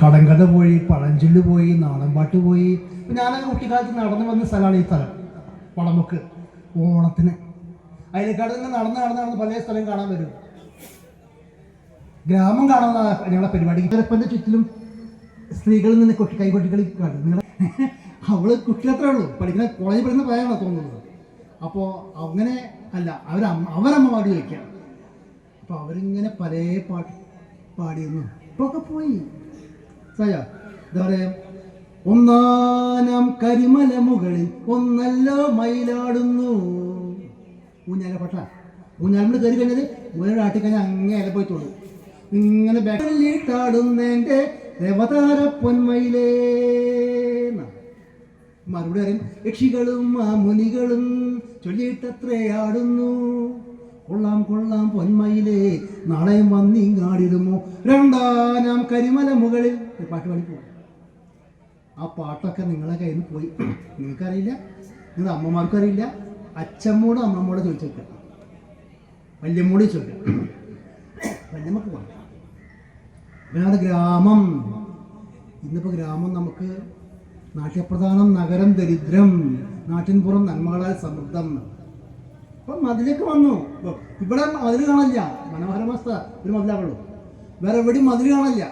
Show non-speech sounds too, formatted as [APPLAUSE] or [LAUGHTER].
കടങ്കഥ പോയി പഴഞ്ചൊല്ല് പോയി നാടൻപാട്ട് പോയി. ഞാനൊക്കെ കുട്ടിക്കാലത്ത് നടന്നു വന്ന സ്ഥലമാണ് ഈ സ്ഥലം. വളമുക്ക്. ഓണത്തിന്. അതിനേക്കാട് നിന്ന് നടന്ന് നടന്ന് നടന്ന് പല സ്ഥലം കാണാൻ വരും ഗ്രാമം കാണുന്ന ഞങ്ങളുടെ പരിപാടി. ചിലപ്പന്റെ ചുറ്റിലും സ്ത്രീകളിൽ നിന്ന് കൊട്ടി കൈകൊട്ടിക്കളി കാണും. നിങ്ങളുടെ [LAUGHS] അവൾ കുട്ടികളത്രേ ഉള്ളൂ. പഠിക്കുന്ന കോളേജിൽ പഠിക്കുന്ന പ്രായമാണോ തോന്നുന്നത്? അപ്പോൾ അങ്ങനെ അല്ല അവരമ്മ അവരമ്മമാട് ചോദിക്കുക അപ്പോൾ അവരിങ്ങനെ പല പാട്ട് പാടിയിരുന്നു ഇപ്പൊ ഒക്കെ പോയി. സയ എന്താ പറയാ? ഒന്നാനാം കരിമല മുകളിൽ ഒന്നല്ലോ മയിലാടുന്നു. ഊഞ്ഞാല പട്ട. ഊഞ്ഞാലും കയറി കഴിഞ്ഞത് ഊഞ്ഞാൽ ആട്ടിക്കഴിഞ്ഞാൽ അങ്ങേ ഇല പോയി തൊടും. ഇങ്ങനെ ബാക്കിലിട്ടാടുന്നെന്റെ രവതാര പൊന്മയിലേ. മറുപടി പറയും യക്ഷികളും ആ മുനികളും ചൊല്ലിയിട്ടത്രേ ആടുന്നു. കൊള്ളാം കൊള്ളാം പൊന്മയിലേ. നാളെയും വന്നിങ്ങാടിടുമോ രണ്ടാനാം കരിമല മുകളിൽ. ഒരു പാട്ട് പോകാം ആ പാട്ടൊക്കെ നിങ്ങളെ കയ്യിൽ നിന്ന് പോയി. നിങ്ങൾക്കറിയില്ല? നിങ്ങളുടെ അമ്മമാർക്കും അറിയില്ല അച്ഛമ്മോടും അമ്മമ്മോടും ചോദിച്ചേക്കാം. വല്യമ്മോട് ചോദിക്കാം വല്യമ്മക്ക് പോകാം വേറെ ഗ്രാമം. ഇന്നിപ്പോൾ ഗ്രാമം നമുക്ക് നാട്യപ്രധാനം നഗരം ദരിദ്രം. നാട്ടിൻപുറം നന്മകളാൽ സമൃദ്ധം. അപ്പം മതിലേക്ക് വന്നു. ഇവിടെ മതിൽ കാണില്ല മനോഹരമസ്ഥ ഒരു മതിലാവുള്ളൂ വേറെ എവിടെയും മതിൽ കാണില്ല